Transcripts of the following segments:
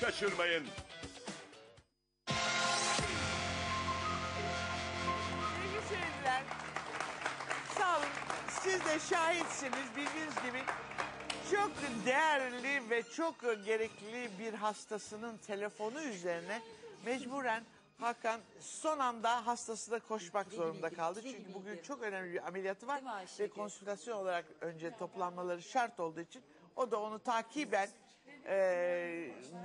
kaçırmayın. Sevgili seyirciler, sağ olun. Siz de şahitsiniz bildiğiniz gibi çok değerli ve çok gerekli bir hastasının telefonu üzerine mecburen Hakan son anda hastası da koşmak zorunda kaldı. Çünkü bugün çok önemli bir ameliyatı var ve konsültasyon olarak önce toplanmaları şart olduğu için o da onu takiben e,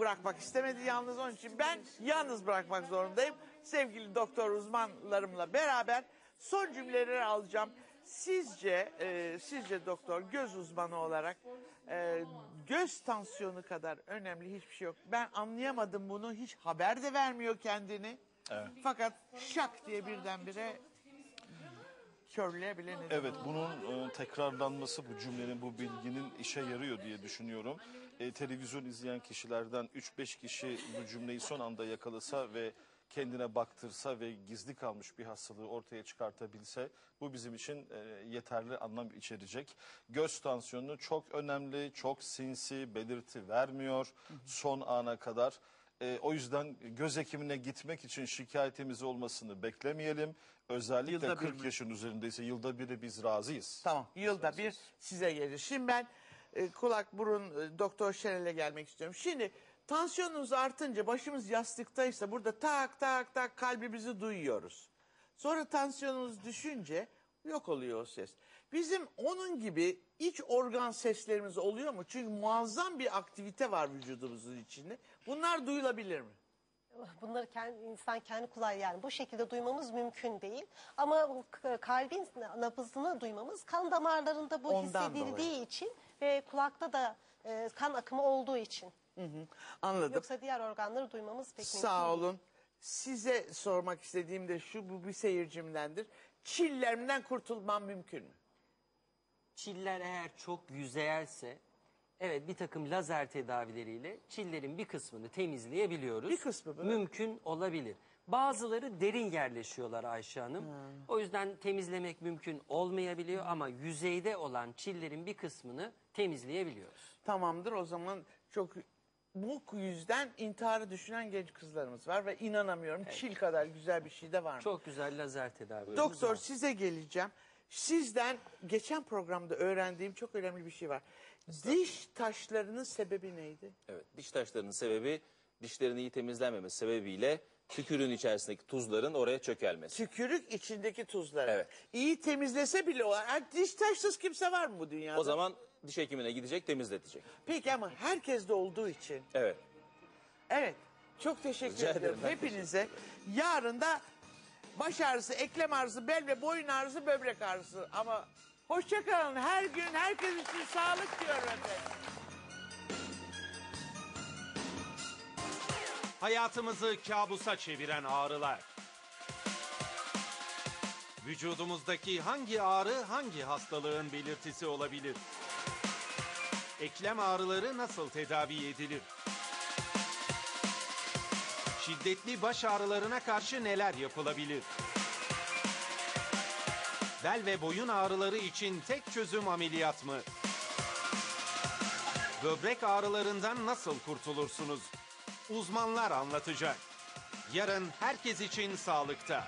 bırakmak istemedi yalnız onun için ben yalnız bırakmak zorundayım. Sevgili doktor uzmanlarımla beraber son cümleleri alacağım. Sizce e, sizce doktor göz uzmanı olarak e, göz tansiyonu kadar önemli hiçbir şey yok. Ben anlayamadım bunu hiç haber de vermiyor kendini. Fakat şak diye birdenbire körleyebilir Evet bunun e, tekrarlanması bu cümlenin bu bilginin işe yarıyor diye düşünüyorum. E, televizyon izleyen kişilerden 3-5 kişi bu cümleyi son anda yakalasa ve kendine baktırsa ve gizli kalmış bir hastalığı ortaya çıkartabilse bu bizim için e, yeterli anlam içerecek. Göz tansiyonu çok önemli, çok sinsi, belirti vermiyor son ana kadar. E, o yüzden göz hekimine gitmek için şikayetimiz olmasını beklemeyelim. Özellikle Yılda bir 40 mi? yaşın üzerindeyse yılda biri biz razıyız. Tamam yılda bir size gelir. Şimdi ben e, kulak burun e, doktor Şenel'e gelmek istiyorum. Şimdi tansiyonunuz artınca başımız yastıktaysa burada tak tak tak kalbimizi duyuyoruz. Sonra tansiyonunuz düşünce yok oluyor o ses. Bizim onun gibi iç organ seslerimiz oluyor mu? Çünkü muazzam bir aktivite var vücudumuzun içinde. Bunlar duyulabilir mi? Bunları kendi, insan kendi kulağı yani bu şekilde duymamız mümkün değil. Ama kalbin nabzını duymamız kan damarlarında bu Ondan hissedildiği için ve kulakta da e, kan akımı olduğu için. Anladım. Yoksa diğer organları duymamız pek mümkün Sağ değil. olun. Size sormak istediğim de şu, bu bir seyircimdendir. Çillerimden kurtulmam mümkün mü? Çiller eğer çok yüzeyelse evet bir takım lazer tedavileriyle çillerin bir kısmını temizleyebiliyoruz. Bir kısmı mı? Mümkün olabilir. Bazıları derin yerleşiyorlar Ayşe Hanım. O yüzden temizlemek mümkün olmayabiliyor ama yüzeyde olan çillerin bir kısmını temizleyebiliyoruz. Tamamdır o zaman çok bu yüzden intiharı düşünen genç kızlarımız var ve inanamıyorum çil kadar güzel bir şey de var mı? Çok güzel lazer tedavilerimiz Doktor size geleceğim. Sizden geçen programda öğrendiğim çok önemli bir şey var. Diş taşlarının sebebi neydi? Evet, diş taşlarının sebebi dişlerin iyi temizlenmemesi sebebiyle tükürüğün içerisindeki tuzların oraya çökelmesi. Tükürük içindeki tuzlar. Evet. İyi temizlese bile o. Ha, diş taşsız kimse var mı bu dünyada? O zaman diş hekimine gidecek, temizletecek. Peki ama herkeste olduğu için. Evet. Evet. Çok teşekkür Rica ediyorum ederim, ben hepinize. Yarın da baş ağrısı, eklem ağrısı, bel ve boyun ağrısı, böbrek ağrısı. Ama hoşçakalın. Her gün herkes için sağlık diyorum efendim. Hayatımızı kabusa çeviren ağrılar. Vücudumuzdaki hangi ağrı hangi hastalığın belirtisi olabilir? Eklem ağrıları nasıl tedavi edilir? Şiddetli baş ağrılarına karşı neler yapılabilir? Bel ve boyun ağrıları için tek çözüm ameliyat mı? Böbrek ağrılarından nasıl kurtulursunuz? Uzmanlar anlatacak. Yarın herkes için sağlıkta.